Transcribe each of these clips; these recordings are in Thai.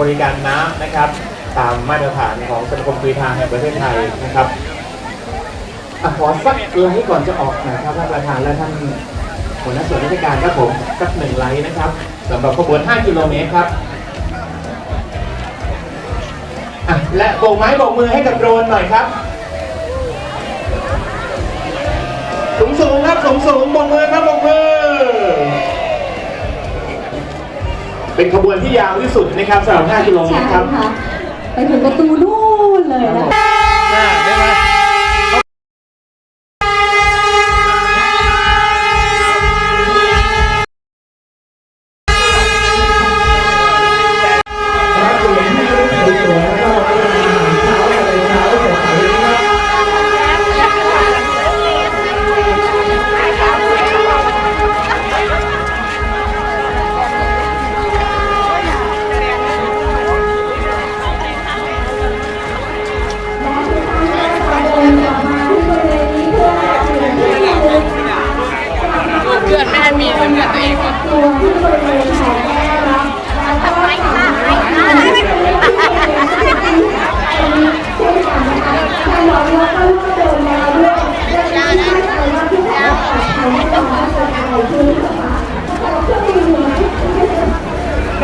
บริการน้ำนะครับ ตามมาตรฐานของสมาคมกรีฑาแห่งประเทศไทยนะครับอขอสักไลค์ก่อนจะออกนะครับท่านประธานและท่านหัวหน้าส่วนราชการครับผมสักหนึ่งไลค์นะครับสำหรับขบวน 5 กิโลเมตรครับและโบกไม้โบกมือให้กับโดรนหน่อยครับ สูงสูงครับสูงสูงโบกมือครับโบกมือ เป็นขบวนที่ยาวที่สุดนะครับสำหรับ 5 กิโลเมตรครับ ไปถึงประตูนู่นเลยนะคะ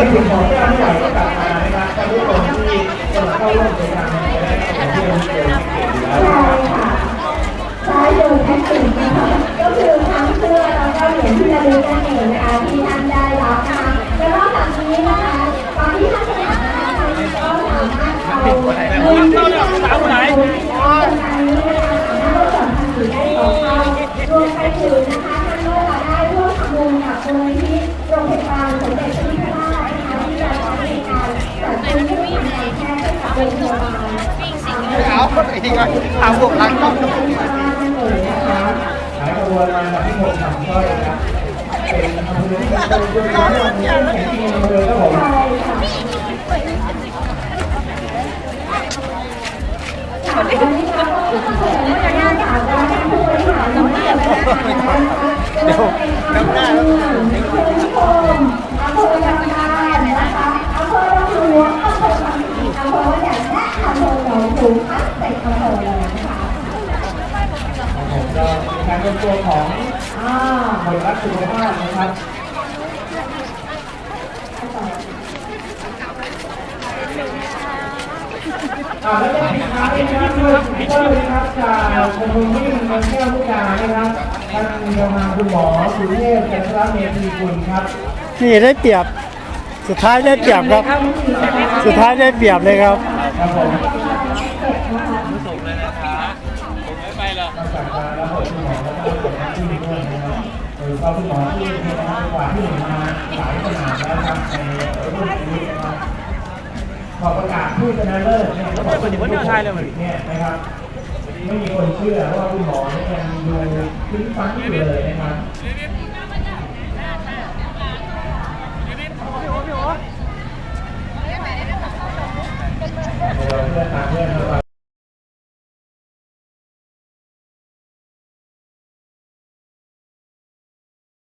ในส่วนของเจ้าหน้าที่ก็กลับมานะครับท่านผู้ชมที่กำลังเข้าร่วมกิจกรรมจะได้ของที่เราเอเห็นอยู่แล้วนะครับซ้ายเดินแอคทีฟนะคะก็คือทั้งเสื้อแล้วก็เหรียญที่ระลึกนั่นเองนะคะที่ เอาอีกอะถามพวกหลังต้องหายกระบวนมาแบบที่ผมทำก็เลยครับเป็นอำเภอที่เป็นจุดเริ่มต้นแห่งที่อำเภอครับผมเดี๋ยวน้ำหน้าแล้ว เภอหนองสูงทั้งเจ็ดอำเภอเลยนะคะผมก็เป็นการเป็นตัวของอ่าบริรักษ์สุขภาพนะครับอ่าแล้วก็ปิดท้ายนะครับด้วยก็เลยครับจากชมรมวิ่งเมืองแก้วมุกดานะครับท่านกำลังคุณหมอสุเทพจันทรเมธีกุลครับนี่ได้เปรียบ สุดท้ายได้เปรียบครับ สุดท้ายได้เปรียบเลยครับ ครับผม ล้วนอกจากการรับคุณหมอแล้วก็ผลที่ด้วยนะครับโดยเฉพาคุณหมอที่มีความกว่าที่หนมาหลายขนาดแล้วครับในรุ่นนี้นะครับขอประกาศผู้ชนะเลิศนี่ยก็บอกว่าคนไทยเลยเนี่ยนะครับไม่มีคนเชื่อว่าคุณหมอเนี่ยยังดูขึ้นฟังอยู่เลยนะครับ